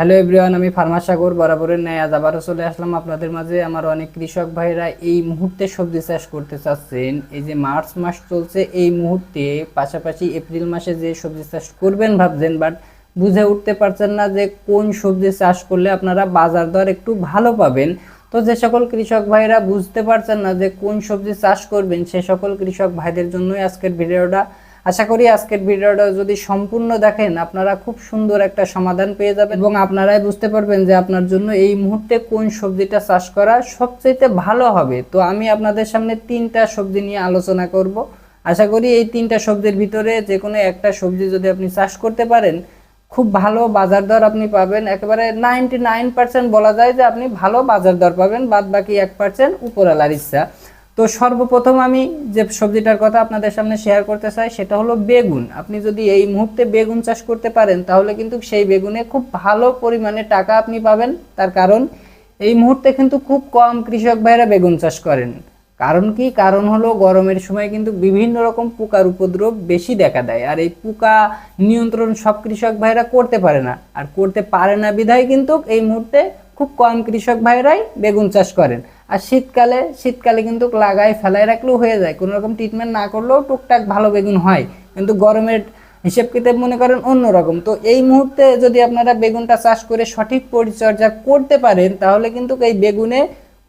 Hello everyone আমি pharma Sagar, বরাবরের ন্যায় আজ আবারও চলে আসলাম আপনাদের মাঝে। আমার অনেক কৃষক ভাইরা এই মুহূর্তে সবজি চাষ করতে চাচ্ছেন। এই যে মার্চ মাস চলছে, এই মুহূর্তে পাশাপাশি এপ্রিল মাসে যে সবজি চাষ করবেন ভাবছেন, বাট বুঝে উঠতে পারছেন না যে কোন সবজি চাষ করলে আপনারা বাজার দর একটু ভালো পাবেন। তো যে সকল কৃষক ভাইরা বুঝতে পারছেন না যে কোন সবজি চাষ করবেন, সে সকল কৃষক ভাইদের জন্যই আজকের ভিডিওটা আশা করি আজকের ভিডিওটা যদি সম্পূর্ণ দেখেন, আপনারা খুব সুন্দর একটা সমাধান পেয়ে যাবেন এবং আপনারাই বুঝতে পারবেন যে আপনার জন্য এই মুহূর্তে কোন সবজিটা চাষ করা সবচেয়ে ভালো হবে। তো আমি আপনাদের সামনে তিনটা সবজি নিয়ে আলোচনা করব। আশা করি এই তিনটা সবজির ভিতরে যে কোনো একটা সবজি যদি আপনি চাষ করতে পারেন, খুব ভালো বাজার দর আপনি পাবেন। একেবারে নাইনটি নাইন পার্সেন্ট বলা যায় যে আপনি ভালো বাজার দর পাবেন বাদ বাকি এক পার্সেন্ট উপরালার ইচ্ছা। তো সর্বপ্রথম আমি যে সবজিটার কথা আপনাদের সামনে শেয়ার করতে চাই, সেটা হলো বেগুন। আপনি যদি এই মুহূর্তে বেগুন চাষ করতে পারেন, তাহলে কিন্তু সেই বেগুনে খুব ভালো পরিমাণে টাকা আপনি পাবেন। তার কারণ, এই মুহূর্তে কিন্তু খুব কম কৃষক ভাইরা বেগুন চাষ করেন। কারণ কি? কারণ হলো গরমের সময় কিন্তু বিভিন্ন রকম পোকার উপদ্রব বেশি দেখা দেয়। আর এই পোকা নিয়ন্ত্রণ সব কৃষক ভাইরা করতে পারে না। আর করতে পারে না বিধায় কিন্তু এই মুহূর্তে খুব কম কৃষক ভাইরাই বেগুন চাষ করেন। আর শীতকালে শীতকালে কিন্তু লাগাই ফেলাই রাখলেও হয়ে যায়। কোনো রকম ট্রিটমেন্ট না করলেও টুকটাক ভালো বেগুন হয়। কিন্তু গরমের হিসেব কিতাব মনে করেন অন্যরকম তো এই মুহূর্তে যদি আপনারা বেগুনটা চাষ করে সঠিক পরিচর্যা করতে পারেন, তাহলে কিন্তু এই বেগুনে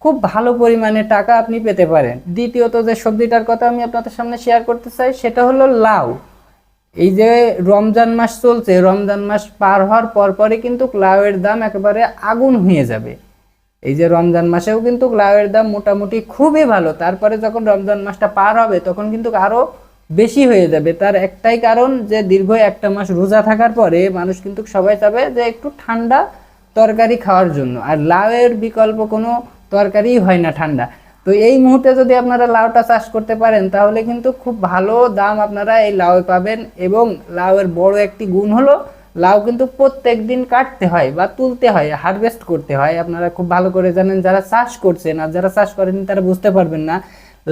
খুব ভালো পরিমাণে টাকা আপনি পেতে পারেন। দ্বিতীয়ত যে সবজিটার কথা আমি আপনাদের সামনে শেয়ার করতে চাই, সেটা হলো লাউ। এই যে রমজান মাস চলছে, রমজান মাস পার হওয়ার পরপরই কিন্তু লাউয়ের দাম একেবারে আগুন হয়ে যাবে। এই যে রমজান মাসেও কিন্তু লাউয়ের দাম মোটামুটি খুবই ভালো। তারপরে যখন রমজান মাসটা পার হবে, তখন কিন্তু আরও বেশি হয়ে যাবে। তার একটাই কারণ যে দীর্ঘ একটা মাস রোজা থাকার পরে মানুষ কিন্তু সবাই চাবে যে একটু ঠান্ডা তরকারি খাওয়ার জন্য। আর লাউয়ের বিকল্প কোনো তরকারি হয় না ঠান্ডা। তো এই মুহূর্তে যদি আপনারা লাউটা চাষ করতে পারেন, তাহলে কিন্তু খুব ভালো দাম আপনারা এই লাউ পাবেন এবং লাউয়ের বড় একটি গুণ হলো লাউ কিন্তু প্রত্যেক দিন কাটতে হয় বা তুলতে হয় হারভেস্ট করতে হয়। আপনারা খুব ভালো করে জানেন, যারা চাষ করছেন আর যারা চাষ করেন তারা বুঝতে পারবেন না,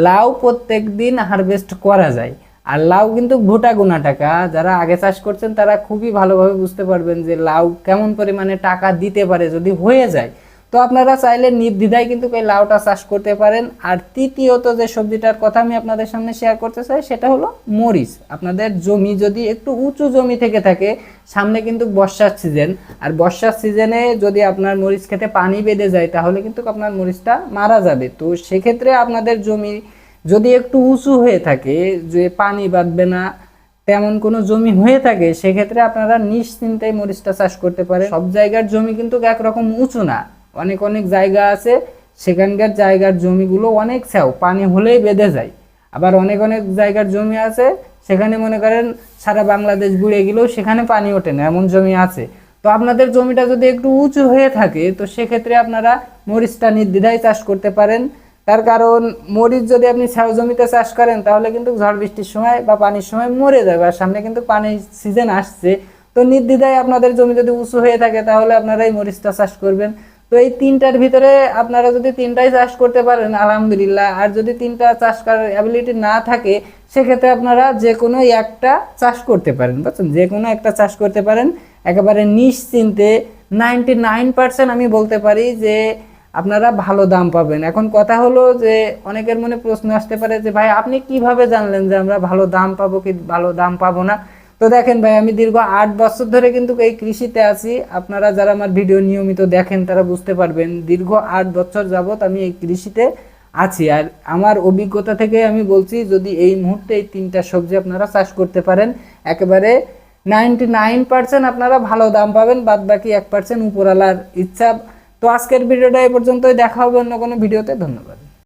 লাউ প্রত্যেক দিন হারভেস্ট করা যায়। আর লাউ কিন্তু ভুটা গোনা টাকা। যারা আগে চাষ করছেন তারা খুবই ভালোভাবে বুঝতে পারবেন যে লাউ কেমন পরিমাণে টাকা দিতে পারে যদি হয়ে যায়। তো আপনারা চাইলে নির্দ্বিধায় কিন্তু এই লাউটা চাষ করতে পারেন। আর তৃতীয়ত যে সবজিটার কথা আমি আপনাদের সামনে শেয়ার করতে চাই, সেটা হলো মরিচ। আপনাদের জমি যদি একটু উঁচু জমি থেকে থাকে, সামনে কিন্তু বর্ষার সিজন আর বর্ষার সিজনে যদি আপনার মরিচ খেতে পানি বেঁধে যায়, তাহলে কিন্তু আপনার মরিচটা মারা যাবে। তো সেক্ষেত্রে আপনাদের জমি যদি একটু উঁচু হয়ে থাকে, যে পানি বাঁধবে না, তেমন কোনো জমি হয়ে থাকে, সেক্ষেত্রে আপনারা নিশ্চিন্তায় মরিচটা চাষ করতে পারে সব জায়গার জমি কিন্তু একরকম উঁচু না। অনেক অনেক জায়গা আছে, সেখানকার জায়গার জমিগুলো অনেক স্যাও পানি হলেই বেঁধে যায়। আবার অনেক অনেক জায়গার জমি আছে, সেখানে মনে করেন সারা বাংলাদেশ ঘুরে গেলেও সেখানে পানি ওঠে না, এমন জমি আছে। তো আপনাদের জমিটা যদি একটু উঁচু হয়ে থাকে, তো সেক্ষেত্রে আপনারা মরিচটা নির্দ্বিধায় চাষ করতে পারেন। তার কারণ, মরিচ যদি আপনি ছাউ জমিতে চাষ করেন, তাহলে কিন্তু ঝড় বৃষ্টির সময় বা পানির সময় মরে যাবে, আর সামনে কিন্তু পানির সিজন আসছে। তো নির্দ্বিধায় আপনাদের জমি যদি উঁচু হয়ে থাকে, তাহলে আপনারা এই মরিচটা চাষ করবেন। তো এই তিনটার ভিতরে আপনারা যদি তিনটাই চাষ করতে পারেন, আলহামদুলিল্লাহ। আর যদি তিনটা চাষ করার অ্যাবিলিটি না থাকে, সেক্ষেত্রে আপনারা যে কোনো একটা চাষ করতে পারেন, বুঝছেন? যে কোনো একটা চাষ করতে পারেন। একেবারে নিশ্চিন্তে নাইনটি নাইন পার্সেন্ট আমি বলতে পারি যে আপনারা ভালো দাম পাবেন। এখন কথা হলো যে অনেকের মনে প্রশ্ন আসতে পারে যে, ভাই, আপনি কীভাবে জানলেন যে আমরা ভালো দাম পাবো কি ভালো দাম পাবো না? তো দেখেন ভাই, আমি দীর্ঘ আট বছর ধরে কিন্তু এই কৃষিতে আছি। আপনারা যারা আমার ভিডিও নিয়মিত দেখেন, তারা বুঝতে পারবেন দীর্ঘ আট বছর যাবত আমি এই কৃষিতে আছি। আর আমার অভিজ্ঞতা থেকে আমি বলছি, যদি এই মুহূর্তে এই তিনটা সবজি আপনারা চাষ করতে পারেন, একেবারে নাইনটি নাইন পার্সেন্ট আপনারা ভালো দাম পাবেন বাদ বাকি এক পার্সেন্ট উপরালার ইচ্ছা। তো আজকের ভিডিওটা এই পর্যন্তই, দেখা হবে অন্য কোনো ভিডিওতে। ধন্যবাদ।